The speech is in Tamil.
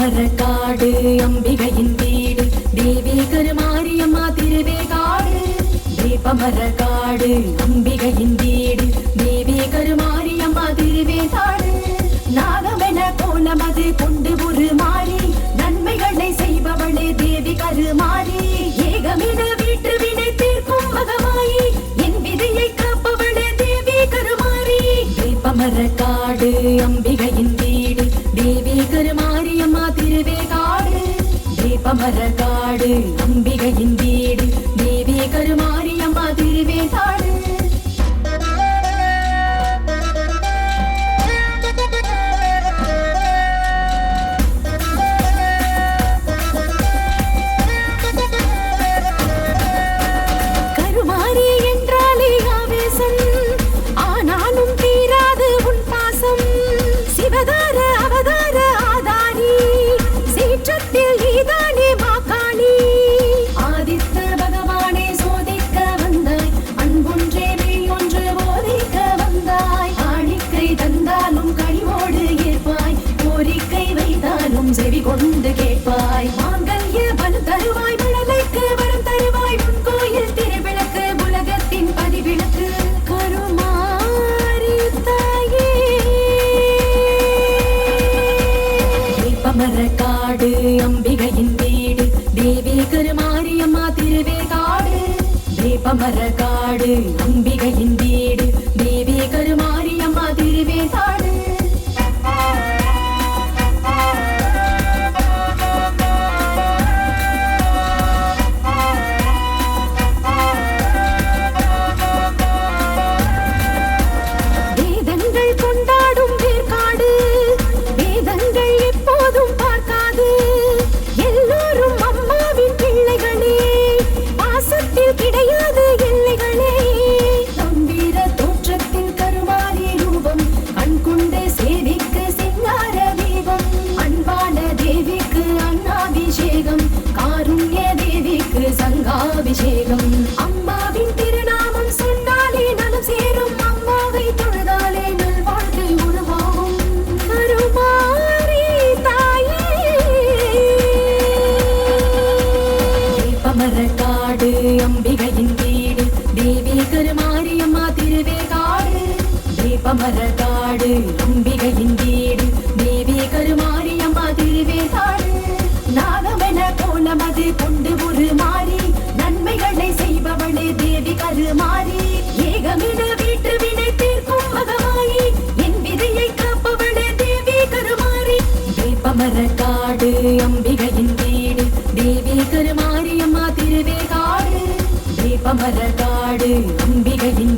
வேப்பமரக்காடு அம்பிகையின் வீடு தேவி கருமாரியம்மா திருவேகாடு. வேப்பமரக்காடு அம்பிகையின் வீடு தேவி கருமாரியம்மா திருவேகாடு. நாகமென கோலமது கொண்டு ஒரு மாறி நன்மைகளை செய்பவளே தேவி கருமாறி. ஏகமென வீட்டு வினை தீர்க்கும் மகமாயி என் விதியை காப்பவளே தேவி கருமாறி. வேப்பமரக்காடு அம்பிகையின் வேப்பமரக்காடு நம்பி கொண்டு கேட்பாய். மாங்கல்ய பல தருவாய். விடலைக்கு வரம் தருவாய். உன் கோயில் திருவிளக்கு உலகத்தின் பதிவிளக்கு. கருமாரி தாயே. வேப்பமரக்காடு அம்பிகையின் வீடு. தேவி கருமாரி அம்மா திருவே காடு அம்பிகையின் காடு அம்பிகையின் வேப்பமரக்காடு அம்பிகையின் வீடு. தேவி கருமாரியம்மா திருவேகாடு வேப்பமரக்காடு அம்பிகையின் வீடு. தேவி கருமாரியம்மா திருவேகாடு நாகமென கோலமது கொண்டு ஒரு மாறி. நன்மைகளை செய்பவளே தேவி கருமாறி. ஏகமென வீட்டு வினை தீர்க்கும் மகமாயி. என் விதியை காப்பவளே தேவி கருமாறி. வேப்பமரக்காடு அமர நாடு அம்பிகையின்